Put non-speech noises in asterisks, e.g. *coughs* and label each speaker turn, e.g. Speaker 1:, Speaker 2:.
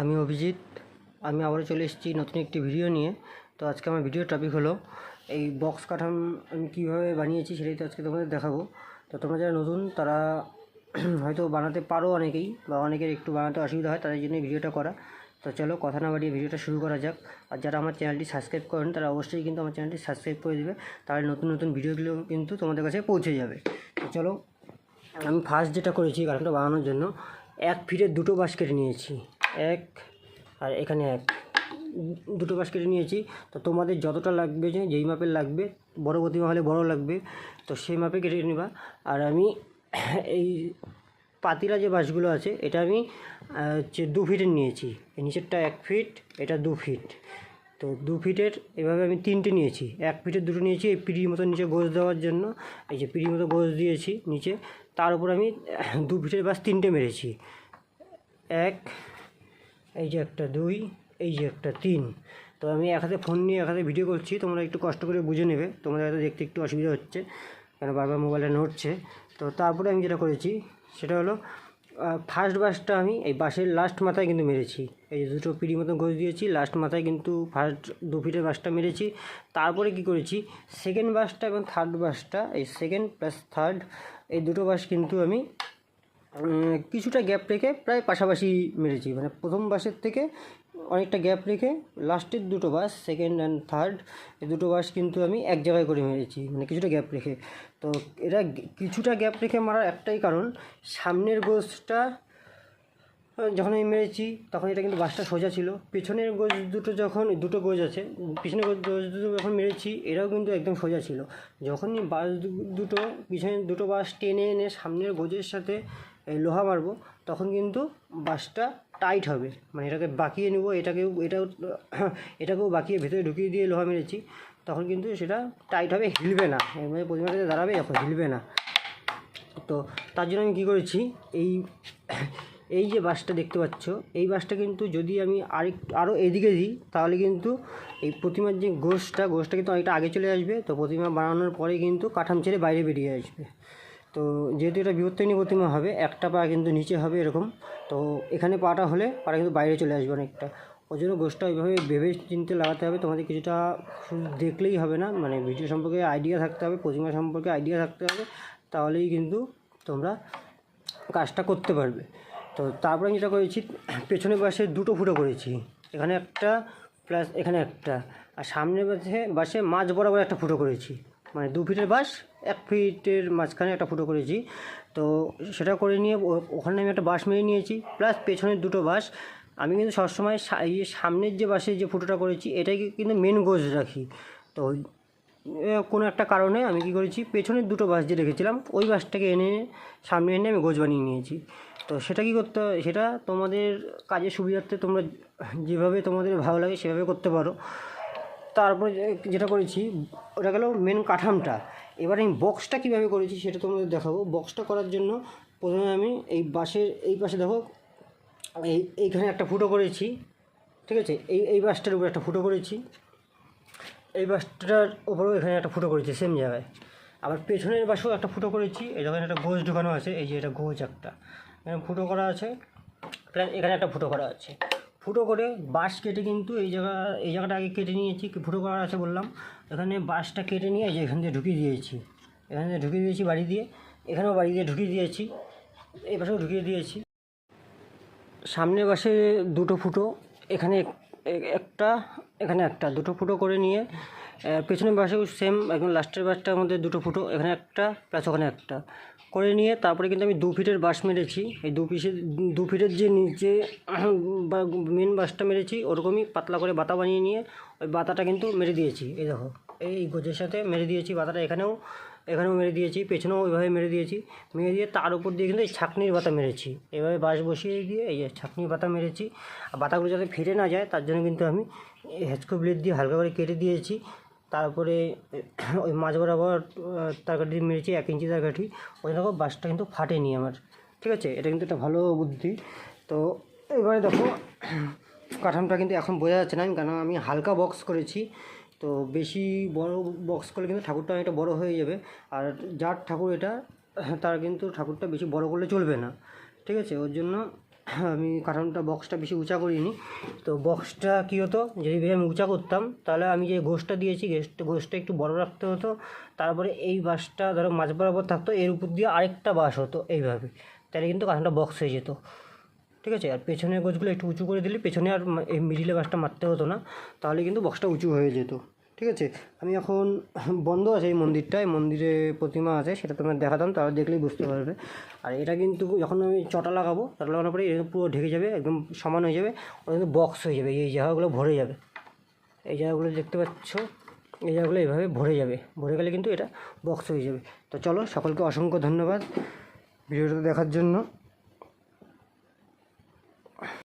Speaker 1: আমি অভিজিৎ, আমি আবারও চলে এসেছি নতুন একটি ভিডিও নিয়ে। তো আজকে আমার ভিডিও টপিক হলো এই বক্স কাঠাম আমি কীভাবে বানিয়েছি সেটাই তো আজকে তোমাদের দেখাবো। তো তোমরা যারা নতুন, তারা *clears throat* হয়তো বানাতে পারো অনেকেই বা অনেকের একটু বানাতে অসুবিধা হয়, তাদের জন্য ভিডিওটা করা। তো চলো কথা না বাড়িয়ে ভিডিওটা শুরু করা যাক। আর যারা আমার চ্যানেলটি সাবস্ক্রাইব করেন, তারা অবশ্যই কিন্তু আমার চ্যানেলটি সাবস্ক্রাইব করে দেবে। তাহলে নতুন নতুন ভিডিওগুলো কিন্তু তোমাদের কাছে পৌঁছে যাবে। তো চলো, আমি ফার্স্ট যেটা করেছি কাঠামটা বানানোর জন্য, এক ফিটের দুটো বাঁশ কেটে নিয়েছি। এক, আর এখানে এক। দুটো বাঁশ কেটে নিয়েছি। তো তোমাদের যতটা লাগবে যে, যেই মাপের লাগবে, বড় প্রতিমা হলে বড় লাগবে, তো সেই মাপে কেটে নেবা। আর আমি *clears throat* এই পাতিলা যে বাঁশগুলো আছে, এটা আমি হচ্ছে দু ফিটের নিয়েছি। এই নিচেরটা এক ফিট এটা দু ফিট তো দু ফিটের এভাবে আমি তিনটে নিয়েছি। এক ফিটের দুটো নিয়েছি এই পিড়ির মতো নিচে গোজ দেওয়ার জন্য। এই যে পিড়ির মতো গোজ দিয়েছি নিচে। তার উপর আমি *clears throat* দু ফিটের বাস তিনটে মেরেছি। এক এই যে একটা দুই, এই যে একটা তিন। তো আমি এক হাতে ফোন নিয়ে এক হাতে ভিডিও করছি, তোমরা একটু কষ্ট করে বুঝে নেবে। তোমাদের হয়তো দেখতে একটু অসুবিধা হচ্ছে, কেন বারবার মোবাইলটা নড়ছে। তো তারপরে আমি যেটা করেছি, সেটা হলো ফার্স্ট বাসটা আমি এই বাসের লাস্ট মাথায় কিন্তু মেরেছি। এই দুটো পিড়ি মতো গোজ দিয়েছি লাস্ট মাথায় কিন্তু ফার্স্ট দু ফিটের বাসটা মেরেছি। তারপরে কি করেছি সেকেন্ড বাসটা এবং থার্ড বাসটা এই সেকেন্ড প্লাস থার্ড এই দুটো বাস কিন্তু আমি কিছুটা গ্যাপ রেখে প্রায় পাশাপাশি মেরেছি। মানে প্রথম বাসের থেকে অনেকটা গ্যাপ রেখে লাস্টের দুটো বাস সেকেন্ড অ্যান্ড থার্ড এই দুটো বাস কিন্তু আমি এক জায়গায় করে মেরেছি। মানে কিছুটা গ্যাপ রেখে। তো এরা কিছুটা গ্যাপ রেখে মারার একটাই কারণ, সামনের গোজটা যখন আমি মেরেছি, তখন এটা কিন্তু বাসটা সোজা ছিল। পেছনের গোজ দুটো যখন, দুটো গোজ আছে, পিছনের গোজ দুটো যখন মেরেছি, এরাও কিন্তু একদম সোজা ছিল। যখনই বাস দুটো, পিছনের দুটো বাস টেনে এনে সামনের গোজের সাথে লোহা মারবো, তখন কিন্তু বাসটা টাইট হবে। মানে এটাকে বাঁকিয়ে নেব এটাকেও এটাও, এটাকেও বাঁকিয়ে ভেতরে ঢুকিয়ে দিয়ে লোহা মেরেছি। তখন কিন্তু সেটা টাইট হবে, হিলবে না। এর প্রতিমাটাতে দাঁড়াবে, এখন হিলবে না। তো তার জন্য আমি কী করেছি, এই এই যে বাসটা দেখতে পাচ্ছ, এই বাসটা কিন্তু যদি আমি আরেক আরও এদিকে দিই, তাহলে কিন্তু এই প্রতিমার যে গোষ্ঠটা গোষ্ঠটা কিন্তু অনেকটা আগে চলে আসবে। তো প্রতিমা বানানোর পরে কিন্তু কাঠাম ছেড়ে বাইরে বেরিয়ে আসবে। তো যেহেতু এটা বিবর্তনী প্রতিমা হবে, একটা পা কিন্তু নিচে হবে এরকম, তো এখানে পাটা হলে পাটা কিন্তু বাইরে চলে আসবে অনেকটা। ওই জন্য গোষ্ঠটা ওইভাবে ভেবে চিনতে লাগাতে হবে, তোমাদের কিছুটা দেখলেই হবে না মানে ভিডিও সম্পর্কে আইডিয়া থাকতে হবে, প্রতিমা সম্পর্কে আইডিয়া থাকতে হবে, তাহলেই কিন্তু তোমরা কাজটা করতে পারবে। তো তারপরে আমি যেটা করেছি পেছনের বাসে দুটো ফুটো করেছি, এখানে একটা প্লাস এখানে একটা, আর সামনের বাসে বাসে মাঝ বরাবর একটা ফুটো করেছি। মানে দু ফিটের বাস, এক ফিটের মাঝখানে একটা ফুটো করেছি। তো সেটা করে নিয়ে ওখানে আমি একটা বাস মেরে নিয়েছি, প্লাস পেছনের দুটো বাস। আমি কিন্তু সবসময় এই সামনের যে বাসে যে ফুটোটা করেছি এটাই কিন্তু মেন গোজ রাখি। তো কোনো একটা কারণে আমি কী করেছি, পেছনের দুটো বাস যে রেখেছিলাম, ওই বাসটাকে এনে, সামনে এনে আমি গোজ বানিয়ে নিয়েছি। তো সেটা কী করতে সেটা তোমাদের কাজের সুবিধার্থে তোমরা যেভাবে তোমাদের ভালো লাগে সেভাবে করতে পারো। তারপরে যেটা করেছি, ওটা গেল মেন কাঠামটা। এবার আমি বক্সটা কীভাবে করেছি সেটা তোমাদের দেখাবো। বক্সটা করার জন্য প্রথমে আমি এই বাসের এই পাশে দেখো, এই, এইখানে একটা ফুটো করেছি, ঠিক আছে? এই এই বাসটার উপর একটা ফুটো করেছি। এই বাসটার ওপরেও এখানে একটা ফুটো করেছি সেম জায়গায়। আবার পেছনের বাসেও একটা ফুটো করেছি। এই যখন একটা গোজ ঢুকানো আছে, এই যে এটা গোজ একটা। এখানে ফুটো করা আছে প্লাস এখানে একটা ফুটো করা আছে। ফুটো করে বাঁশ কেটে কিন্তু এই জায়গা, এই জায়গাটা আগে কেটে নিয়েছি ফুটো করার আছে বললাম। এখানে বাঁশটা কেটে নিয়ে যে এখান দিয়ে ঢুকিয়ে দিয়েছি। এখান দিয়ে ঢুকিয়ে দিয়েছি বাড়ি দিয়ে, এখানেও বাড়ি দিয়ে ঢুকিয়ে দিয়েছি এই পাশেও ঢুকিয়ে দিয়েছি। সামনের পাশে দুটো ফুটো, এখানে এক- এক- একটা, এখানে একটা, দুটো ফুটো করে নিয়ে পেছনের পাশেও সেম একদম লাস্টের বাসটার মধ্যে দুটো ফুটো, এখানে একটা প্লাস ওখানে একটা। করে নিয়ে তারপরে কিন্তু আমি দু ফিটের বাস মেরেছি। এই দু পিসের, দু ফিটের যে নিচে, বা মেন বাসটা মেরেছি, ওরকমই পাতলা করে বাতা বানিয়ে নিয়ে ওই বাতাটা কিন্তু মেরে দিয়েছি। এই দেখো, এই গোজের সাথে মেরে দিয়েছি বাতাটা। এখানেও এখানেও মেরে দিয়েছি, পেছনেও ওইভাবে মেরে দিয়েছি। মেরে দিয়ে তার উপর দিয়ে কিন্তু এই ছাকনির বাতা মেরেছি। এভাবে বাঁশ বসিয়ে দিয়ে এই ছাকনির বাতা মেরেছি। আর বাতাগুলো যাতে ফেটে না যায়, তার জন্য কিন্তু আমি হেঁচকো ব্লেড দিয়ে হালকা করে কেটে দিয়েছি। তারপরে, ওই মাঝ বরাবর তারকাঠি মেরেছি, এক ইঞ্চি তারকাঠি ওই দেখো, বাসটা কিন্তু ফাটেনি আমার। ঠিক আছে? এটা কিন্তু একটা ভালো বুদ্ধি। তো, এবারে দেখো, কাঠামটা কিন্তু এখন বোঝা যাচ্ছে না কারণ আমি হালকা বক্স করেছি। তো, বেশি বড় বক্স করলে কিন্তু ঠাকুরটা অনেকটা বড় হয়ে যাবে। আর যার ঠাকুর এটা, তার কিন্তু ঠাকুরটা বেশি বড় করলে চলবে না। ঠিক আছে? ওর জন্য আমি কারণটা বক্সটা বেশি উঁচা করিনি। তো বক্সটা কী হতো? যদি আমি উঁচা করতাম, তাহলে আমি যে গোষ্ঠটা দিয়েছি গোষ্ঠটা একটু বড় রাখতে হতো। তারপরে এই বাসটা ধরো মাঝ বরাবর থাকতো, এর উপর দিয়ে আরেকটা বাস হতো এইভাবে। তাহলে কিন্তু কাঠানটা বক্স হয়ে যেত। ঠিক আছে? আর পেছনের গোছগুলো একটু উঁচু করে দিলে পেছনে আর এই মিডিলে বাসটা মারতে হতো না, তাহলে কিন্তু বক্সটা উঁচু হয়ে যেত। ঠিক আছে? আমি এখন *coughs* বন্ধ আছে এই মন্দিরটা এই মন্দিরে প্রতিমা আছে, সেটা তোমার দেখাতাম তারা দেখলেই বুঝতে পারবে। আর এটা কিন্তু যখন আমি চটা লাগাবো, চটা লাগানোর পরে এটা পুরো ঢেকে যাবে, একদম সমান হয়ে যাবে ওটা কিন্তু বক্স হয়ে যাবে, এই জায়গাগুলো ভরে যাবে। এই জায়গাগুলো দেখতে পাচ্ছ, এই জায়গাগুলো এইভাবে ভরে যাবে, ভরে গেলে কিন্তু এটা বক্স হয়ে যাবে। তো চলো, সকলকে অসংখ্য ধন্যবাদ ভিডিওটা দেখার জন্য।